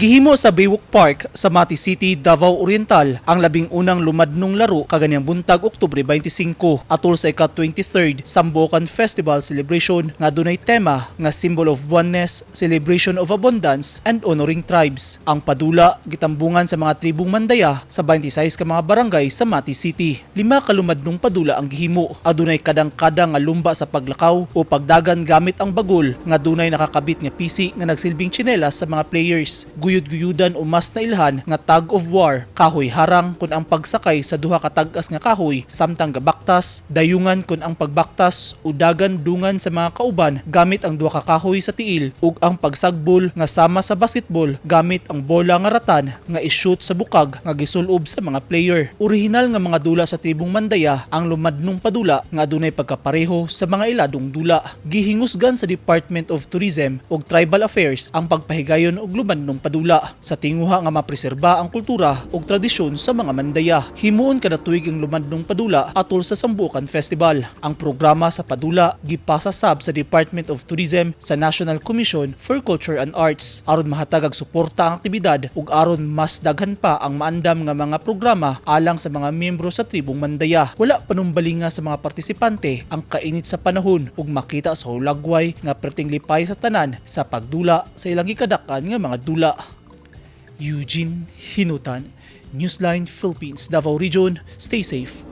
Gihimo sa Baywalk Park sa Mati City, Davao Oriental ang labing unang lumadnong laro kaganyang buntag Oktubre 25 atol sa ika-23rd Sambucan Festival Celebration nga dunay tema nga Symbol of Oneness, Celebration of Abundance and Honoring Tribes. Ang padula gitambungan sa mga tribong Mandaya sa 26 ka mga barangay sa Mati City. Lima ka lumadnong padula ang gihimo. Adunay kadang-kadang nga lumba sa paglakaw o pagdagan gamit ang bagol nga dunay nakakabit nga PC nga nagsilbing tsinelas sa mga players. Guyud-guyudan o mas na ilhan nga tag of war, kahoy harang kun ang pagsakay sa duha ka tag-as nga kahoy samtang gabaktas, dayungan kun ang pagbaktas o dagan dungan sa mga kauban gamit ang duha ka kahoy sa tiil ug ang pagsagbol nga sama sa basketball gamit ang bola nga ratan nga ishoot sa bukag nga gisulob sa mga player. Orihinal nga mga dula sa tribong Mandaya ang lumadnong padula nga dunay pagkapareho sa mga iladong dula. Gihingusgan sa Department of Tourism ug Tribal Affairs ang pagpahigayon og lumadnong padula sa tinguha nga mapreserba ang kultura ug tradisyon sa mga Mandaya. Himuon kada tuig ang lumadnong padula atol sa Sambucan Festival. Ang programa sa padula gipasa sab sa Department of Tourism sa National Commission for Culture and Arts aron mahatag og suporta ang aktibidad ug aron mas daghan pa ang maandam nga mga programa alang sa mga miyembro sa tribong Mandaya. Wala panumbalinga sa mga partisipante ang kainit sa panahon ug makita sa hulagway nga perting lipay sa tanan sa pagdula sa ilang gikadakan nga mga dula. Eugene Hinutan, Newsline Philippines, Davao Region. Stay safe